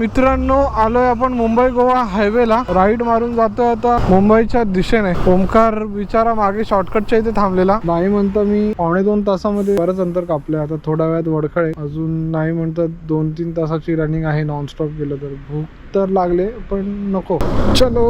मित्रांनो आलोय आपण मुंबई गोवा हायवेला. राईड मारून जातोय आता मुंबईच्या दिशेने. ओमकार बिचारा मागे शॉर्टकटच्या इथे थांबलेला. नाही म्हणता मी पावणे दोन तासामध्ये बरंच अंतर कापलंय. आता थोड्या वेळात वडखळे. अजून नाही म्हणतात दोन तीन तासाची रनिंग आहे नॉनस्टॉप गेलं तर. भूक तर लागले पण नको. चलो.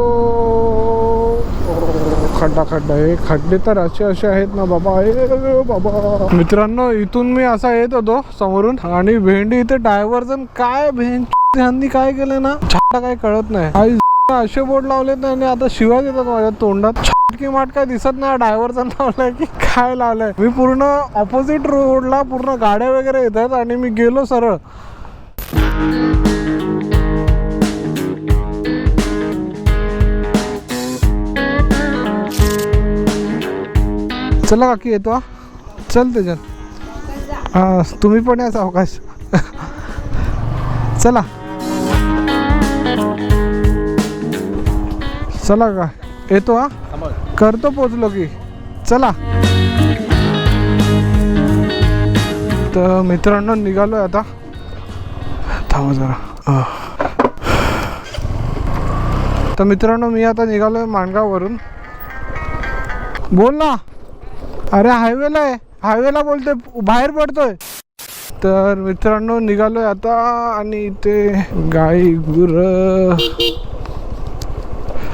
खड्डा खड्डा हे खड्डे तर असे असे आहेत ना बाबा. हे बाबा. मित्रांनो इथून मी असा येत होतो समोरून. आणि भेंडी इथे डायव्हर्जन काय? भेंडी ह्यांनी काय केलं ना? छाटा काय कळत नाही. असे बोर्ड लावलेत आणि आता शिवाय येतात माझ्या तोंडात. छाटकी माट काय दिसत नाही? डायव्हर्जन लावलाय की काय लावलंय? मी पूर्ण ऑपोजिट रोडला पूर्ण गाड्या वगैरे येतात आणि मी गेलो सरळ. चला काकी येतो हा. चल त्याच्यात हा तुम्ही पण या सावकाश. चला. चला का? येतो हा. करतो पोचलो की. चला. तर मित्रांनो निघालोय आता. थांबा जरा. आह. तर मित्रांनो मी आता निघालोय माणगाववरून. बोल ना. अरे हायवेला आहे. हायवेला बोलतोय बाहेर पडतोय. तर मित्रांनो निघालोय आता आणि इथे गाई गुर.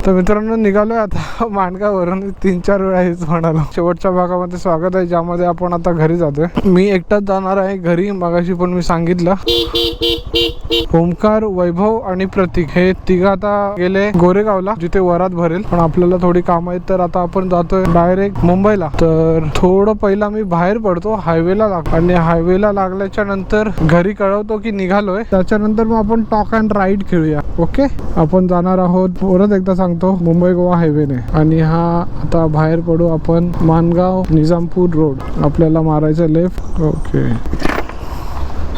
तर मित्रांनो निघालोय आता माणगावरून तीन चार वेळा हेच म्हणालो. शेवटच्या भागामध्ये स्वागत आहे ज्यामध्ये आपण आता घरी जातोय. मी एकटाच जाणार आहे घरी मगाशी पण मी सांगितलं. ओमकार वैभव आणि प्रतीक हे तिघ आता गेले गोरेगावला जिथे वरात भरेल. पण आपल्याला थोडी काम आहेत तर आता आपण जातोय डायरेक्ट मुंबईला. तर थोडं पहिला मी बाहेर पडतो हायवेला लाग आणि हायवेला लागल्याच्या नंतर घरी कळवतो की निघालोय. त्याच्यानंतर मग आपण टॉक अँड राईड खेळूया. ओके? आपण जाणार आहोत परत एकदा सांगतो मुंबई गोवा हायवेने आणि हा आता बाहेर पडू आपण मानगाव निजामपूर रोड आपल्याला मारायचं लेफ्ट ओके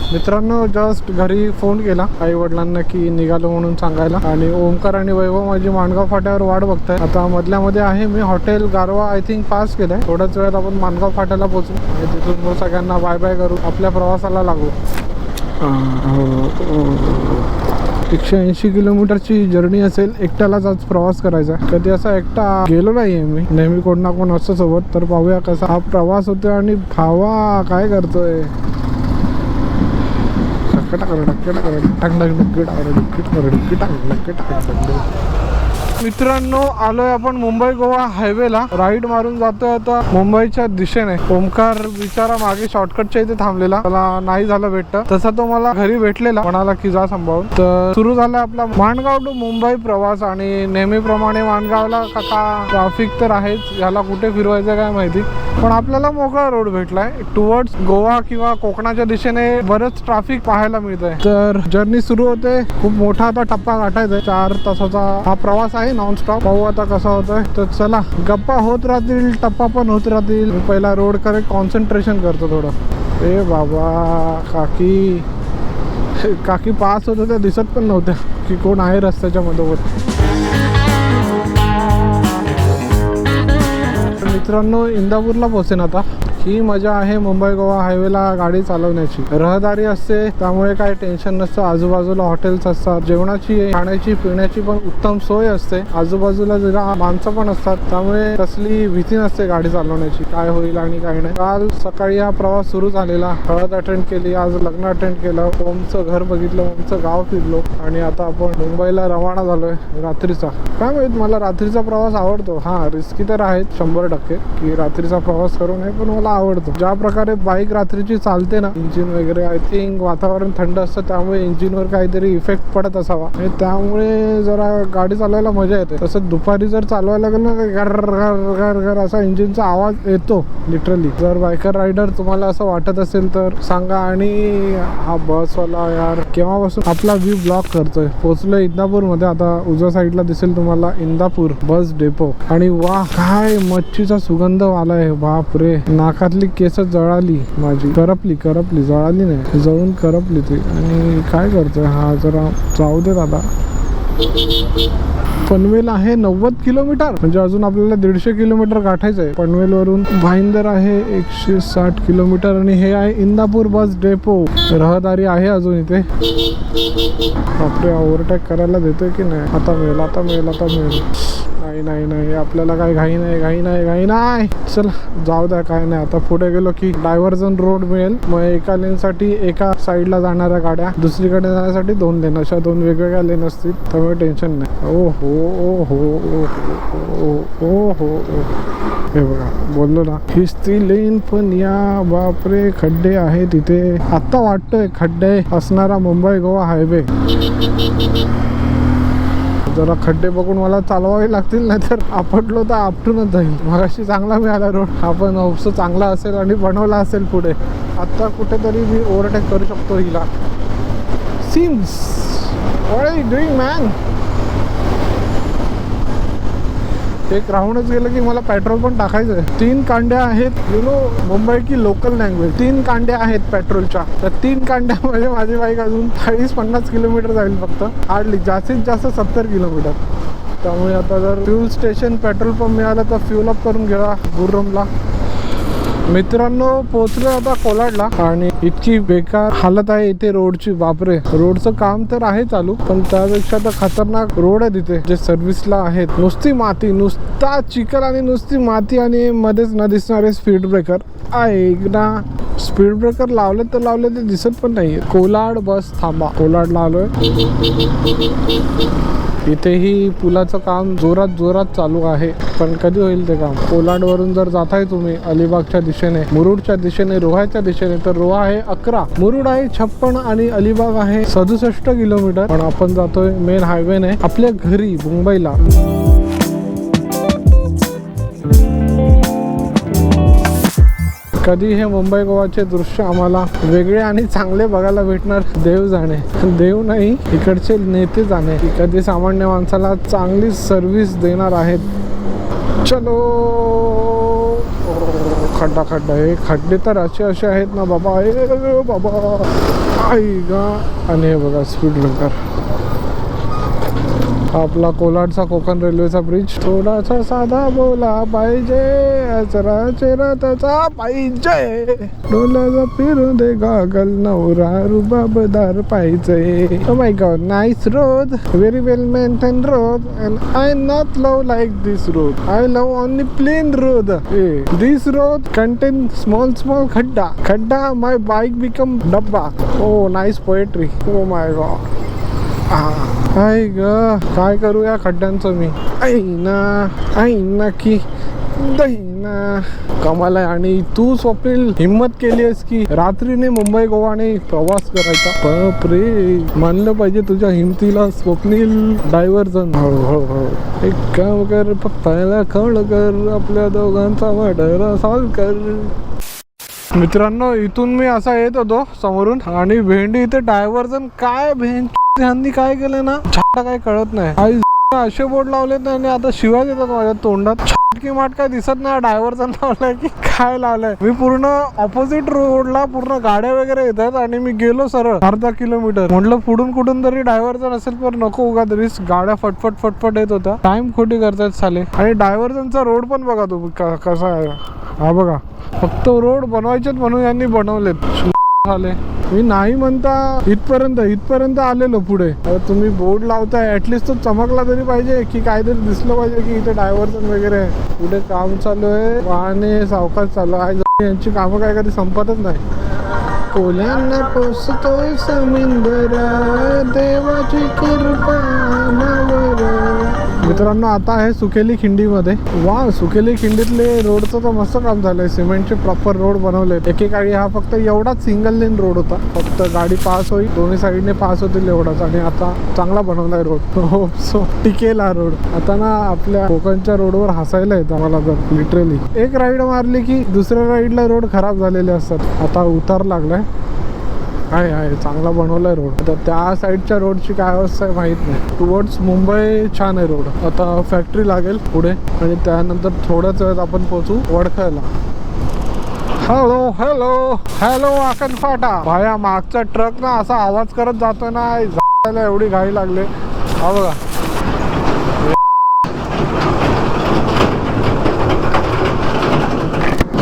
मित्रांनो जस्ट घरी फोन केला. आई वडिलांना की निघालो म्हणून सांगायला. आणि ओमकार आणि वैभव माझी माणगाव फाट्यावर वाट बघताय. आता मधल्यामध्ये आहे मी hotel Garva I think pass केलंय. थोड्याच वेळात आपण माणगाव फाट्याला पोहोचू. आणि तिथून मग सगळ्यांना बाय बाय करू. आपल्या प्रवासाला लागू. एकशे ऐंशी किलोमीटरची जर्नी असेल एकट्यालाच आज प्रवास करायचा कधी असा एकटा गेलो नाहीये मी. नेहमी कोण ना कोण असतो सोबत. तर पाहूया कसा हा प्रवास होतोय आणि भावा काय करतोय. मित्रांनो आलोय आपण मुंबई गोवा हायवेला. राईड मारून जातोय आता मुंबईच्या दिशेने. ओमकार बिचारा मागे शॉर्टकटच्या इथे थांबलेला. त्याला नाही झालं भेटत. तसा तो मला घरी भेटलेला. म्हणाला की जा सांभाळून. तर सुरू झाला आपला माणगाव टू मुंबई प्रवास आणि नेहमीप्रमाणे माणगावला काका ट्रॅफिक तर आहेच. याला कुठे फिरवायचं काय माहिती. पण आपल्याला मोकळा रोड भेटलाय. टुवर्ड्स गोवा किंवा कोकणाच्या दिशेने बरंच ट्रॅफिक पाहायला मिळतंय. तर जर्नी सुरू होते. खूप मोठा आता टप्पा गाठायचा चार तासाचा हा प्रवास आहे. नॉनस्टॉप पाहू आता कसा होतोय? तर चला गप्पा होत राहतील टप्पा पण होत राहतील. पहिला रोड करे कॉन्सन्ट्रेशन करतो थोडं. ए बाबा काकी. काकी पास होत होत्या दिसत पण नव्हत्या की कोण आहे रस्त्याच्या मधोमध. मित्रांनो इंदापूरला पोहोचेन आता. ही मजा आहे मुंबई गोवा हायवेला गाडी चालवण्याची. रहदारी असते त्यामुळे काय टेन्शन नसतं. आजूबाजूला हॉटेल्स असतात जेवणाची खाण्याची पिण्याची पण उत्तम सोय असते. आजूबाजूला जरा माणसं पण असतात त्यामुळे कसली भीती नसते गाडी चालवण्याची. काय होईल आणि काय नाही. काल सकाळी हा प्रवास सुरू झालेला. हळद अटेंड केली आज लग्न अटेंड केलं. ओमचं घर बघितलं ओमचं गाव फिरलो. आणि आता आपण मुंबईला रवाना झालोय रात्रीचा. काय माहीत मला रात्रीचा प्रवास आवडतो. हा रिस्की तर आहेत शंभर टक्के की रात्रीचा प्रवास करू नये पण मला आवडतो. ज्या प्रकारे बाईक रात्रीची चालते ना इंजिन वगैरे आय थिंक वातावरण थंड असतं त्यामुळे इंजिनवर काहीतरी इफेक्ट पडत असावा. आणि त्यामुळे जरा गाडी चालवायला मजा येते. तसं दुपारी जर चालवायला गेलं ना घर घर घर घर असा इंजिनचा आवाज येतो लिटरली जर बायकर रायडर तुम्हाला असं वाटत असेल तर सांगा. आणि हा बसवाला यार केव्हापासून आपला व्ह्यू ब्लॉक करतोय? पोहोचलोय इंदापूरमध्ये आता उजव्या साईडला दिसेल तुम्हाला इंदापूर बस डेपो आणि वा काय मच्छीचा सुगंध आलाय. बाप रे नाकातली केस जळाली माझी. करपली करपली जळाली नाही. जळून करपली ती. आणि काय करतोय हा? जरा जाऊ देत आता पनवेल आहे नव्वद किलोमीटर. म्हणजे अजून आपल्याला दीडशे किलोमीटर गाठायचं आहे. पनवेल वरून भाईंदर आहे एकशे साठ किलोमीटर आणि हे आहे इंदापूर बस डेपो. रहदारी आहे अजून इथे. आपले ओव्हरटेक करायला देतोय की नाही? आता मिळेल आता मिळेल आता मिळेल. नाही नाही नाही. आपल्याला काय घाई नाही घाई नाही घाई नाही. चल जाऊ द्या काय नाही. आता पुढे गेलो की डायव्हर्जन रोड मिळेल. मग एका लेनसाठी एका साईडला जाणाऱ्या गाड्या दुसरीकडे जाण्यासाठी दोन लेन अशा दोन वेगवेगळ्या लेन असतील. त्यामुळे टेन्शन नाही. हो, ओ हो ओ हो ओ हो ओ हो हे. बघा बोललो ना. हीच ती लेन पण या बापरे खड्डे आहे तिथे आता वाटतोय खड्डे असणारा मुंबई गोवा हायवे जरा खड्डे बघून मला चालवावे लागतील नाही तर आपटलो तर आपटूनच जाईल. मगाशी चांगला मिळाला रोड. आपण होपसो चांगला असेल आणि बनवला असेल पुढे. आत्ता कुठेतरी मी ओव्हरटेक करू शकतो हिला. Seems what are you doing man एक राहूनच गेलं की मला पेट्रोल पण टाकायचं आहे तीन कांड्या आहेत यु नो मुंबई की लोकल लँग्वेज तीन कांड्या आहेत पेट्रोलच्या. तर तीन कांड्यामध्ये म्हणजे माझी बाईक अजून चाळीस पन्नास किलोमीटर जाईल फक्त. हार्डली जास्तीत जास्त सत्तर किलोमीटर. त्यामुळे आता जर फ्यूल स्टेशन पेट्रोल पंप मिळालं तर फ्यूल अप करून घ्या गुरुमला. मित्रांनो पोहोचलो आता कोलाडला आणि इतकी बेकार हालत आहे इथे रोडची. बापरे रोडचं काम तर आहे चालू पण त्यापेक्षा तर खतरनाक रोड आहे तिथे जे सर्व्हिसला आहेत. नुसती माती नुसता चिखल आणि नुसती माती आणि मध्येच न दिसणारे स्पीड ब्रेकर ऐक ना स्पीड ब्रेकर लावले तर लावले ते दिसत पण नाही कोलाड बस थांबा. कोलाड लावलोय इथेही पुलाचं काम जोरात जोरात चालू आहे. पण कधी होईल ते काम? कोलाडवरून जर जाताय तुम्ही अलिबागच्या दिशेने मुरुडच्या दिशेने रोहाच्या दिशेने तर रोहा आहे अकरा. मुरुड आहे छप्पन आणि अलिबाग आहे सदुसष्ट किलोमीटर. पण आपण जातोय मेन हायवेने आपल्या घरी मुंबईला. कधी हे मुंबई गोवाचे दृश्य आम्हाला वेगळे आणि चांगले बघायला भेटणार. देव जाणे. देव नाही इकडचे नेते जाणे. कधी सामान्य माणसाला चांगली सर्व्हिस देणार आहेत. चलो. खड्डा खड्डा हे खड्डे तर असे असे आहेत ना बाबा. बाबा. आई गा. आणि हे बघा स्पीड लंकर आपला कोलाडचा कोकण रेल्वेचा ब्रिज थोडासा साधा बोला पाहिजे. अचरा चेहरा त्याचा पाहिजे. डोल्याचा फिरू दे गागल नवरा रुबाबदार पाहिजे. ओ my God nice road very well maintain road and I not love like this road I love only plain road this road contain small small खड्डा खड्डा माय बाईक बिकम डब्बा oh nice poetry oh my God आई ग काय करू या खड्ड्यांचं मी? ऐना ऐना की दहीना. कमाल आहे. आणि तू स्वप्नील हिंमत केली आहेस की रात्रीने मुंबई गोवाने प्रवास करायचा? बापरे मानलं पाहिजे तुझ्या हिमतीला स्वप्नील डायव्हर जण हळूहळू. एक काम कर पप्पाला खळ कर आपल्या दोघांचा मर्डर सॉल्व कर. मित्रांनो इथून मी असा येत होतो समोरून. आणि भेंडी इथे डायव्हर्जन काय भेंड? ह्यांनी काय केलं ना? छाटा काय कळत नाही. असे बोर्ड लावलेत आणि आता शिवाय देतात माझ्या तोंडात. छाटकी माट काय दिसत नाही ड्रायव्हरचा लावलाय की काय लावलंय? मी पूर्ण ऑपोजिट रोडला पूर्ण गाड्या वगैरे येतात आणि मी गेलो सरळ अर्धा किलोमीटर. म्हटलं पुढून कुठून तरी डायव्हर्जन असेल पण नको उगा तरीच गाड्या फटफट फटफट येत होत्या. टाइम खोटी करतायत साले. आणि डायव्हर्जनचा रोड पण बघा तू कसा आहे. हा बघा. फक्त रोड बनवायचेच म्हणून यांनी बनवलेत. झाले मी नाही म्हणता इथपर्यंत इथपर्यंत आलेलो पुढे. आता तुम्ही बोर्ड लावताय ऍटलिस्ट तो चमकला तरी पाहिजे की काहीतरी दिसलं पाहिजे की इथे डायव्हर्जन वगैरे आहे. पुढे काम चालू आहे वाहने सावकाश चालू आहे. यांची कामं काय कधी संपतच नाही. कोल्यांना पोसतोय समिंदर देवाची कृपा मित्रांनो आता आहे सुकेली खिंडीमध्ये. वा सुकेली खिंडीतले रोडचं तर मस्त काम झालंय. सिमेंटचे प्रॉपर रोड बनवले एकेकाळी हा फक्त एवढाच सिंगल लेन रोड होता. फक्त गाडी पास होईल दोन्ही साईडने पास होतील एवढाच. आणि आता चांगला बनवलाय रोड हो सो टिकेल हा रोड आता ना आपल्या कोकणच्या रोडवर हसायला येतं मला तर लिटरली एक राईड मारली की दुसऱ्या राईडला रोड खराब झालेले असतात. आता उतार लागलाय. आहे आहे? चांगला बनवलाय रोड. आता त्या साईडच्या रोडची काय अवस्था आहे माहीत नाही. टुवर्ड्स मुंबई छान आहे रोड. आता फॅक्टरी लागेल पुढे. आणि त्यानंतर थोड्याच वेळात आपण पोहोचू वडखायला हॅलो हॅलो हॅलो आकन फाटा. भाया मागचा ट्रक ना असा आवाज करत जातो ना. एवढी घाई लागले. हा बघा.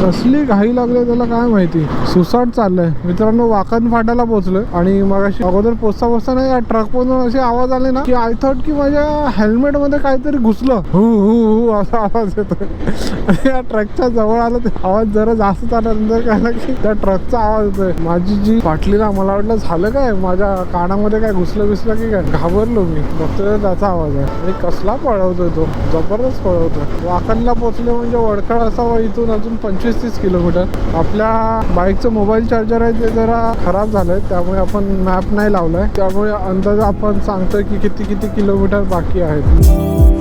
कसली घाई लागली त्याला काय माहिती? सुसाट चाललंय. मित्रांनो वाकण फाट्याला पोहोचलोय आणि मग अगोदर पोचता पोचता ना या ट्रक मधून असे आवाज आले ना की आय थॉट की माझ्या हेल्मेटमध्ये काहीतरी घुसलं. हु हु हु असा आवाज येतोय. आणि या ट्रकच्या जवळ आलं ते आवाज जरा जास्त आल्यानंतर काय की त्या ट्रकचा आवाज येतोय. माझी जी बाटली ना मला वाटलं झालं काय? माझ्या कानामध्ये काय घुसलं बिसलं की काय? घाबरलो मी. बघतोय त्याचा आवाज आहे. आणि कसला पळवतोय तो. जबरदस्त पळवतोय. वाकणला पोचले म्हणजे वडखळ असावा इथून अजून पंचवीस तीस किलोमीटर. आपल्या बाईकचं मोबाईल चार्जर आहे ते जरा खराब झालंय त्यामुळे आपण मॅप नाही लावलाय. त्यामुळे अंदाज आपण सांगतोय की किती किती किलोमीटर बाकी आहेत.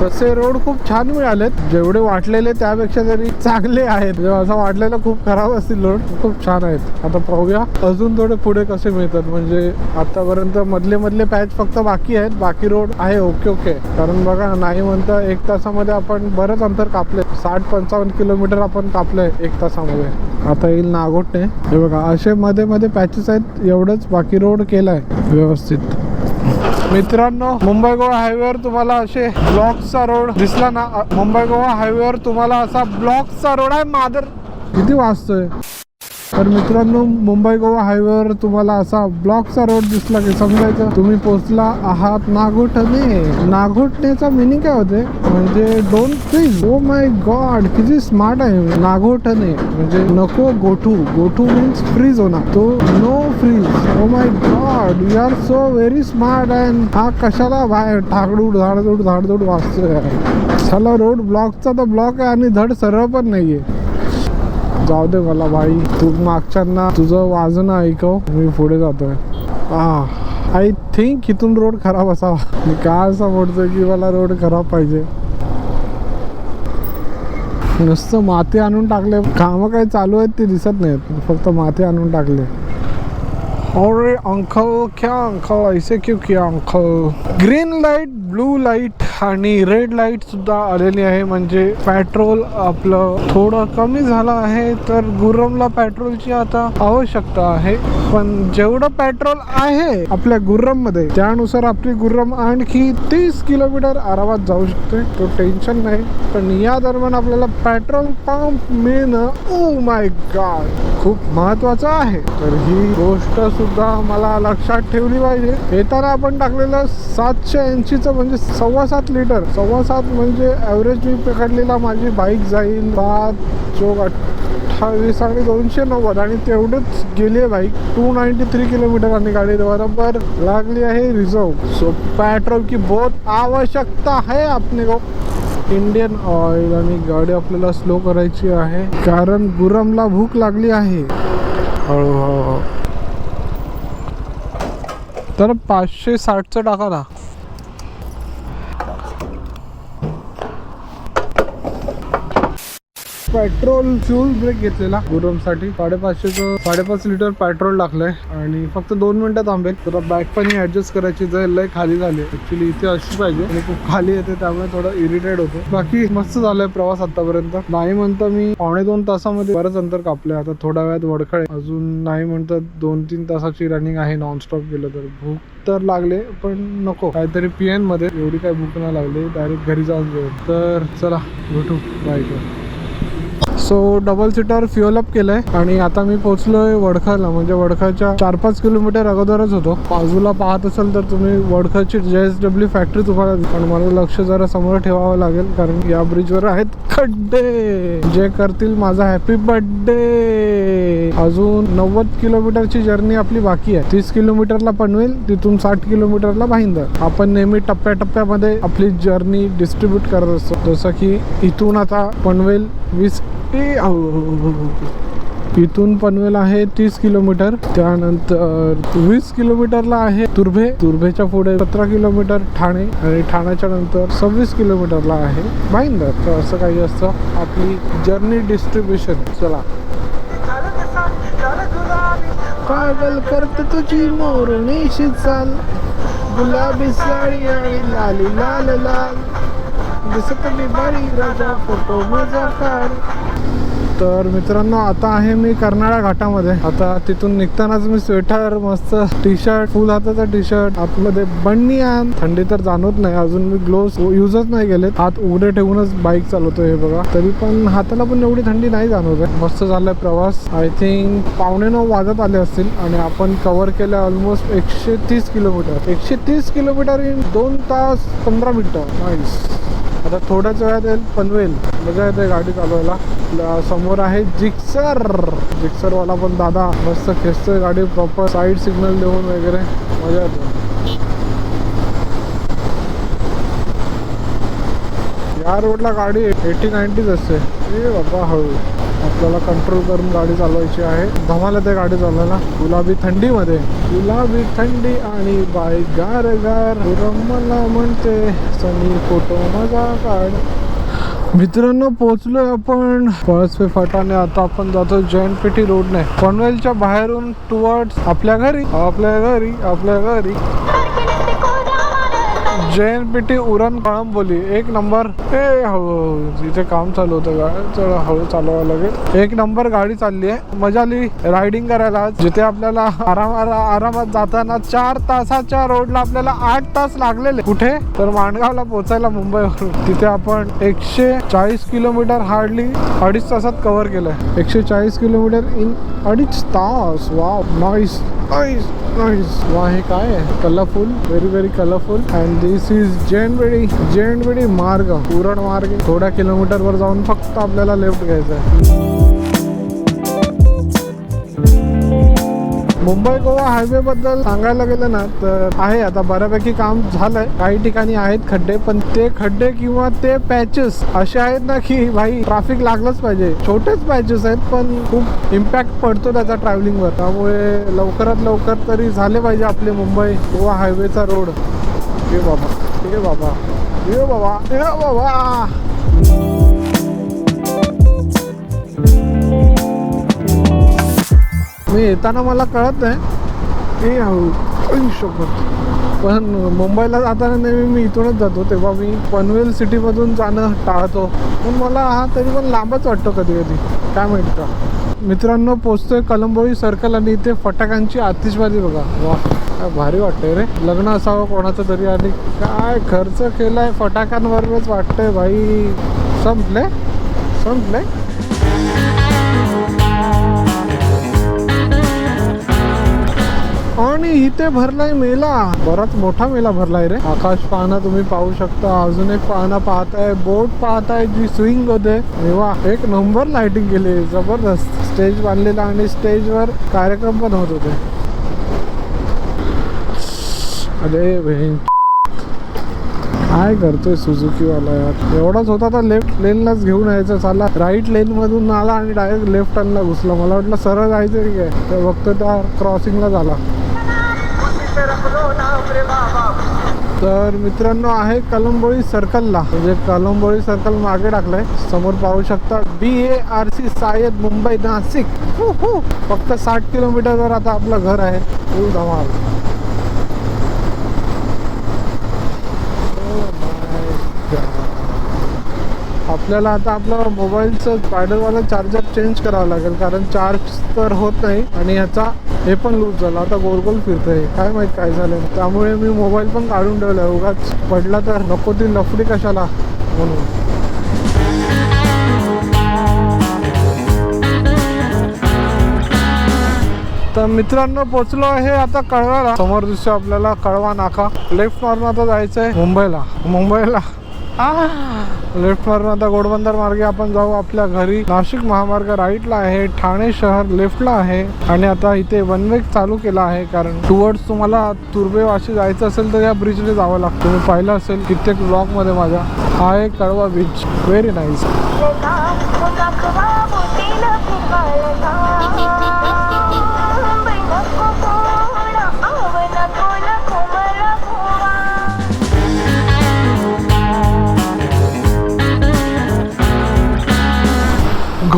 तसे रोड खूप छान मिळालेत. जेवढे वाटलेले त्यापेक्षा तरी चांगले आहेत. जेव्हा असं वाटलेलं खूप खराब असतील रोड खूप छान आहेत. आता पाहूया अजून थोडे पुढे कसे मिळतात. म्हणजे आतापर्यंत मधले मधले पॅच फक्त बाकी आहेत. बाकी रोड आहे ओके ओके कारण बघा नाही म्हणता एक तासामध्ये आपण बरंच अंतर कापले साठ पंचावन्न किलोमीटर आपण कापलंय एक तासामध्ये. आता येईल नागोटणे हे बघा असे मध्ये मध्ये पॅचेस आहेत. एवढंच बाकी रोड केलाय व्यवस्थित. मित्रांनो मुंबई गोवा हायवेवर तुम्हाला असे ब्लॉकचा रोड दिसला ना मुंबई गोवा हायवेवर तुम्हाला असा ब्लॉकचा रोड आहे मादर. किती वाजतोय? तर मित्रांनो मुंबई गोवा हायवेवर तुम्हाला असा ब्लॉकचा रोड दिसला की समजायचं. तुम्ही पोहोचला आहात नागोठणे. नागोठण्याचा मिनिंग काय होते? म्हणजे don't freeze oh my God किती स्मार्ट आहे नागोठणे म्हणजे नको गोठू. गोठू मीन्स फ्रीज होणार. तो no freeze oh my God you are so very smart and हा कशाला बाहेर ठाकडूड झाडझूड झाडझूड वाचतोय? चला रोड ब्लॉकचा तर ब्लॉक आहे आणि धड सरळ पण नाहीये. जाऊ दे मला भाई. तू मागच्यांना तुझं वाजणं ऐकव. मी पुढे जातोय. आय थिंक इथून रोड खराब असावा. मी काय असं म्हणतोय की मला रोड खराब पाहिजे. नुसतं माती आणून टाकले. कामं काही चालू आहेत ते दिसत नाहीत. फक्त माती आणून टाकले. अरे अंकल क्या अंकल ऐसे क्यों KIA uncle green light blue light आणि रेड लाइट सुद्धा आलेली आहे. म्हणजे पेट्रोल आपलं थोडं कमी झालं आहे तर गुर्रमला पेट्रोलची आता आवश्यकता आहे. पण जेवढं पेट्रोल आहे आपल्या गुर्रममध्ये त्यानुसार आपली गुर्रम आणखी तीस किलोमीटर आरामात जाऊ शकते. तो टेन्शन नाही. पण या दरम्यान आपल्याला पेट्रोल पंप मिळणं ओ माय गॉड खूप महत्वाचं आहे. तर ही गोष्ट सुद्धा मला लक्षात ठेवली पाहिजे. येताना आपण टाकलेलं सातशे ऐंशीचं म्हणजे सव्वा सात लिटर. सव्वा सात म्हणजे ॲव्हरेज मी पकडलेला माझी बाईक जाईल सात चोक अठ्ठावीस आणि दोनशे नव्वद आणि तेवढंच गेली आहे bike two ninety three kilometre आणि गाडी बरोबर लागली आहे. रिझर्व सो पेट्रोल की बहुत आवश्यकता है आपने को. इंडियन ऑइल आणि गाडी आपल्याला स्लो करायची आहे. कारण गुरमला भूक लागली आहे. हळूहळू. तर पाचशे साठचं टाका ना. पेट्रोल फ्यूल ब्रेक घेतलेला. गुरमसाठी साडेपाचशेचं साडेपाच लिटर पेट्रोल टाकलंय. आणि फक्त दोन मिनिटं थांबेल. तर बॅक पण ऍडजस्ट करायची जाईल लय खाली झाली. ऍक्च्युली इथे अशी पाहिजे. आणि खूप खाली येते त्यामुळे थोडं इरिटेट होतो. बाकी मस्त झालाय प्रवास आतापर्यंत. नाही म्हणतो मी पावणे दोन तासामध्ये बरंच अंतर कापलंय. आता थोड्या वेळात वडखळे अजून नाही म्हणता दोन तीन तासाची रनिंग आहे नॉनस्टॉप गेलं तर. भूक तर लागले पण नको. काहीतरी पीएनमध्ये एवढी काही भूक नाही लागली. डायरेक्ट घरी जाऊन जेवण. तर चला भेटू. Bye so double seater fuel up केलंय. आणि आता मी पोहोचलोय वडखाला. म्हणजे वडखाच्या चार पाच किलोमीटर अगोदरच होतो. बाजूला पाहत असाल तर तुम्ही वडखाची जे एस डब्ल्यू फॅक्टरी तुम्हाला पण मला लक्ष जरा समोर ठेवावं लागेल कारण या ब्रिजवर आहेत खड्डे. जे करतील माझा हॅपी बर्थडे अजून नव्वद किलोमीटरची जर्नी आपली बाकी आहे. तीस किलोमीटरला पनवेल तिथून साठ किलोमीटरला भाईंदर. आपण नेहमी टप्प्याटप्प्यामध्ये आपली जर्नी डिस्ट्रीब्यूट करत असतो. जसं की इथून आता पनवेल वीस ए, इथून पनवेल आहे तीस किलोमीटर. त्यानंतर वीस किलोमीटरला आहे तुर्भे. तुर्भेच्या पुढे सतरा किलोमीटर ठाणे आणि ठाण्याच्या नंतर सव्वीस किलोमीटरला आहे भाईंदर तर असं काही असतं आपली जर्नी डिस्ट्रीब्युशन चला. पागल करत तुझी मोरणीशी चाल. गुलाबी साडी आणि लाली लाल लाल. दिसत मी बारी राजा फोटो माझा काढ तर मित्रांनो आता आहे मी कर्नाळा घाटामध्ये. आता तिथून निघतानाच मी स्वेटर मस्त टी शर्ट फुल हाताचा टी शर्ट आतमध्ये बनियान थंडी तर जाणवत नाही. अजून मी ग्लोव्स युजच नाही केले हात उघडे ठेवूनच बाईक चालवतो हे बघा. तरी पण हाताला पण एवढी थंडी नाही जाणवत आहे. मस्त झालाय प्रवास. आय थिंक पावणे नऊ वाजत आले असतील आणि आपण कव्हर केलं ऑलमोस्ट एकशे तीस किलोमीटर. एकशे तीस किलोमीटर इन दोन तास पंधरा मिनिटं. नाईस आता थोड्याच वेळात येईल पनवेल मजा येते गाडी चालवायला. समोर आहे जिक्सर जिक्सरवाला पण दादा मस्त खेचतोय गाडी. प्रॉपर साईड सिग्नल देऊन वगैरे. मजा येते या रोडला गाडी एटी नाईन्टीच असते. ए बाबा हळू. आपल्याला कंट्रोल करून गाडी चालवायची आहे. धमाल ते गाडी चालवायला. गुलाबी थंडीमध्ये. गुलाबी थंडी आणि बाई गार. गार मला म्हणते सनी फोटो मजा काढ. मित्रांनो पोहोचलोय आपण. पळसपे फाटाने आता आपण जातो जॉईंट पेटी रोडने. पनवेलच्या बाहेरून टुवर्ड्स आपल्या घरी. आपल्या घरी आपल्या घरी. J N P T Uran Kalamboli एक नंबर. ए हो, हो, हो, हळूहळू इथे काम चालू होतं गाडी चला हळू चालवावं लागेल. एक नंबर गाडी चालली आहे. मजा आली रायडिंग करायला जिथे आपल्याला आराम आरामात जाताना चार तासाच्या रोडला आपल्याला आठ तास लागलेले. कुठे? तर माणगावला पोहोचायला मुंबईवरून. तिथे आपण एकशे चाळीस किलोमीटर हार्डली अडीच तासात कव्हर केलंय. एकशे चाळीस किलोमीटर इन अडीच तास. वा नॉईस नॉईस नॉईस वा हे काय आहे? Colourful very very colourful and this is Jainwadi Jainwadi मार्ग उरण मार्ग. थोड्या किलोमीटर वर जाऊन फक्त आपल्याला लेफ्ट घ्यायचं आहे. मुंबई गोवा हायवे बद्दल सांगायला गेलं ना तर आहे आता बऱ्यापैकी काम झालंय. काही ठिकाणी आहेत खड्डे पण ते खड्डे किंवा ते पॅचेस असे आहेत ना की भाई ट्रॅफिक लागलंच पाहिजे. छोटेच पॅचेस आहेत पण खूप इम्पॅक्ट पडतो त्याचा ट्रॅव्हलिंगवर त्यामुळे लवकरात लवकर तरी झाले पाहिजे आपले मुंबई गोवा हायवेचा रोड ये बाबा ये बाबा ये बाबा ये बाबा मी येताना मला कळत नाही. की शकत पण मुंबईला जाताना नेहमी मी इथूनच जातो. तेव्हा मी पनवेल सिटीमधून जाणं टाळतो. पण मला हा तरी पण लांबच वाटतो कधी कधी काय म्हणतं मित्रांनो पोचतोय कलंबोळी सर्कल आणि इथे फटाक्यांची आतिषबाजी बघा. वा काय भारी वाटतंय रे. लग्न असावं कोणाचं तरी आणि काय खर्च केलाय फटाक्यांवरच वाटतंय भाई. संपले संपले आणि इथे भरलाय मेला. बराच मोठा मेला भरलाय रे. आकाश पाहणा तुम्ही पाहू शकता. अजून एक पाहणं पाहताय. बोट पाहताय जी स्विंग होते. वा एक नंबर लाइटिंग केली. जबरदस्त. स्टेज बांधलेला आणि स्टेजवर कार्यक्रम पण होत होते. अरे बहीण. काय करतोय सुझुकी वाला यार? एवढाच होता तर लेफ्ट लेनलाच घेऊन यायचं. चालला राईट लेन मधून आला आणि डायरेक्ट लेफ्ट टर्नला घुसला. मला वाटलं सरळ जायचं की काय तर बघतो त्या क्रॉसिंगला झाला. तर मित्रांनो आहे कलंबोळी सर्कलला. म्हणजे कलंबोळी सर्कल मागे टाकलंय. समोर पाहू शकता बी ए आर सी सायद मुंबई नाशिक. फक्त साठ किलोमीटरवर आता आपलं घर आहे फुल धमाल. आपल्याला आता आपलं मोबाईलचं पॅडलवाला चार्जर चेंज करावं लागेल कारण चार्ज तर होत नाही. आणि ह्याचा हे पण लूज झालं. आता गोल गोल फिरतंय. काय माहीत काय झालं त्यामुळे मी मोबाईल पण काढून ठेवला उगाच पडला तर नको ती लफडी कशाला? म्हणून. तर मित्रांनो पोचलो आहे आता कळवाला समोर दिसतो आपल्याला कळवा नाका. लेफ्ट मारून आता जायचंय मुंबईला. मुंबईला लेफ्ट आता घोडबंदर मार्गे आपण जाऊ. आपल्या घरी नाशिक महामार्ग राईटला आहे ठाणे शहर लेफ्टला आहे आणि आता इथे वन वे चालू केला आहे कारण टुवर्ड्स तुम्हाला तुर्बे वाशी जायचं असेल तर या ब्रिजने जावं लागतं. तुम्ही पाहिलं असेल कित्येक ब्लॉकमध्ये माझ्या. हा आहे Kalwa beach very nice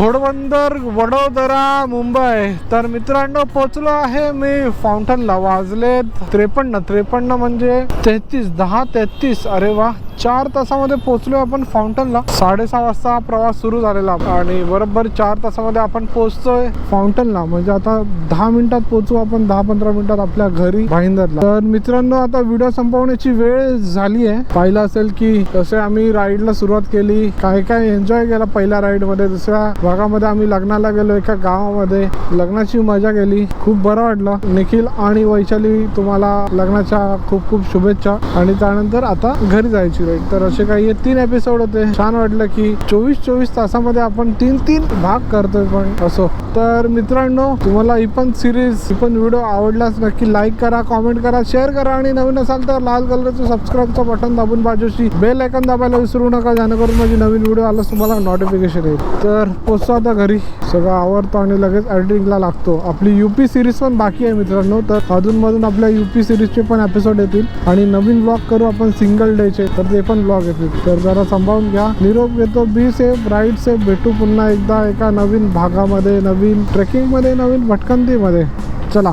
Ghodbandar Vadodara Mumbai. तर मित्रांनो पोचलो आहे मी फाउंटनला वाजलेत त्रेपन्न. त्रेपन्न म्हणजे तेहतीस. दहा तेहतीस. अरे वा चार तासामध्ये पोहोचलो आपण फाउंटनला साडेसहा वाजता हा प्रवास सुरू झालेला. आणि बरोबर चार तासामध्ये आपण पोहोचतोय फाउंटनला म्हणजे आता दहा मिनिटात पोहोचू आपण दहा पंधरा मिनिटात आपल्या घरी भाईंदरला. तर मित्रांनो आता व्हिडिओ संपवण्याची वेळ झाली आहे पाहिलं असेल की कसे आम्ही राईडला सुरुवात केली. काय काय एन्जॉय केला पहिल्या राईडमध्ये. दुसऱ्या भागामध्ये आम्ही लग्नाला गेलो एका गावामध्ये. लग्नाची मजा केली. खूप बरं वाटलं. निखिल आणि वैशाली तुम्हाला लग्नाच्या खूप खूप शुभेच्छा. आणि त्यानंतर आता घरी जायची वेट तर असे काही तीन एपिसोड होते. छान वाटलं की चोवीस चोवीस तासामध्ये आपण तीन तीन भाग करतोय पण असो. तर मित्रांनो तुम्हाला ही पण सिरीज ही पण व्हिडिओ आवडलाच नक्की लाईक करा कॉमेंट करा शेअर करा आणि नवीन असाल तर लाल कलरचं सबस्क्राईबचं बटन दाबून बाजूशी बेल आयकन दाबायला विसरू नका. जेणेकरून माझी नवीन व्हिडिओ आलाच तुम्हाला नोटिफिकेशन येईल. तर पोचतो आता घरी. सगळं आवडतो आणि लगेच एडिटिंगला लागतो. आपली युपी सिरीज पण बाकी आहे मित्रांनो. तर अधूनमधून आपल्या युपी सिरीजचे पण एपिसोड येतील. आणि नवीन ब्लॉग करू आपण सिंगल डेचे तर ते पण ब्लॉग येतील. तर जरा सांभाळून घ्या. निरोप घेतो बी सेफ राईट सेफ भेटू पुन्हा एकदा एका नवीन भागामध्ये नवीन ट्रेकिंगमध्ये नवीन भटकंतीमध्ये. चला.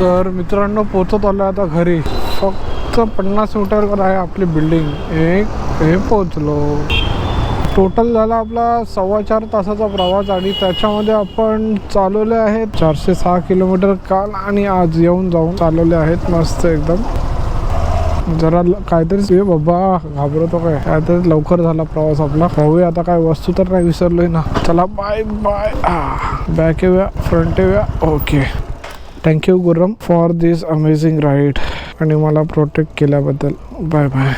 तर मित्रांनो पोचत आलो आता घरी. फक्त पन्नास मीटरवर आहे आपली बिल्डिंग एक हे पोचलो टोटल झाला आपला सव्वा चार तासाचा प्रवास आणि त्याच्यामध्ये आपण चालवले आहेत. चारशे सहा किलोमीटर काल आणि आज येऊन जाऊन चालवले आहेत. मस्त एकदम. जरा ल- काहीतरी ये बाबा घाबरतो काय? काहीतरी लवकर झाला प्रवास आपला. पाहूया आता काय वस्तू तर नाही विसरलोय ना. चला बाय बाय बॅक येऊया फ्रंट येऊया. ओके थँक्यू गुरम फॉर दिस अमेझिंग राईड आणि मला प्रोटेक्ट केल्याबद्दल. Bye bye